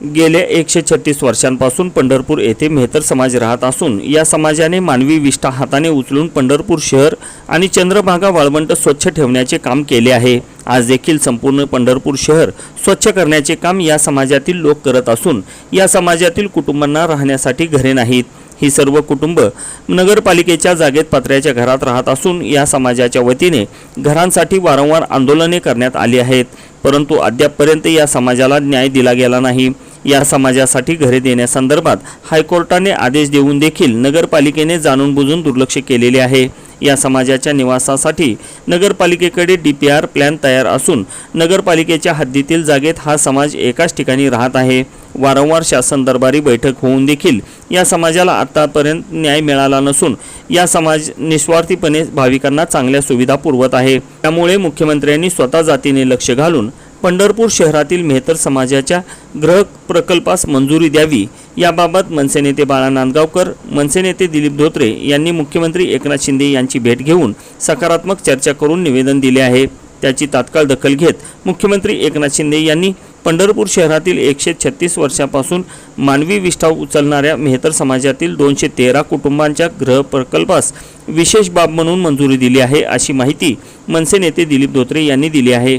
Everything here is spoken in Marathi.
गेल्या एकशे छत्तीस वर्षांपासून पंढरपूर येथे मेहतर समाज राहत असून या समाजाने मानवी विष्ठा हाताने उचलून पंढरपूर शहर आणि चंद्रभागा वाळवंट स्वच्छ ठेवण्याचे काम केले आहे. आज देखील संपूर्ण पंढरपूर शहर स्वच्छ करण्याचे काम या समाजातील लोक करत असून या समाजातील कुटुंबांना राहण्यासाठी घरे नाहीत. ही सर्व कुटुंब नगरपालिकेच्या जागेत पत्र्याच्या घरात राहत असून या समाजाच्या वतीने घरांसाठी वारंवार आंदोलने करण्यात आली आहेत. परंतु अद्यापपर्यंत या समाजाला न्याय दिला गेला नाही. या समाजासाठी घरे देण्यासंदर्भात हायकोर्टाने आदेश देऊन देखील नगरपालिकेने जाणून बुजून दुर्लक्ष केलेले आहे. या समाजाच्या निवासासाठी नगरपालिकेकडे डी पी आर प्लॅन तयार असून नगरपालिकेच्या हद्दीतील जागेत हा समाज एकाच ठिकाणी राहत आहे. वारंवार शासन दरबारी बैठक होऊन देखील या समाजाला आतापर्यंत न्याय मिळाला नसून या समाज निस्वार्थीपणे भाविकांना चांगल्या सुविधा पुरवत आहे. त्यामुळे मुख्यमंत्र्यांनी स्वतः जातीने लक्ष घालून पंढरपूर शहरातील मेहतर समाजाच्या ग्रह प्रकल्पास मंजुरी द्यावी याबाबत मनसे नेते बाळा नांदगावकर मनसे नेते दिलीप धोत्रे यांनी मुख्यमंत्री एकनाथ शिंदे यांची भेट घेऊन सकारात्मक चर्चा करून निवेदन दिले आहे. त्याची तात्काळ दखल घेत मुख्यमंत्री एकनाथ शिंदे यांनी पंढरपूर शहरातील एकशे छत्तीस वर्षापासून मानवी विष्ठा उचलणाऱ्या मेहतर समाजातील दोनशे तेरा कुटुंबांच्या ग्रह प्रकल्पास विशेष बाब म्हणून मंजुरी दिली आहे अशी माहिती मनसे नेते दिलीप धोत्रे यांनी दिली आहे.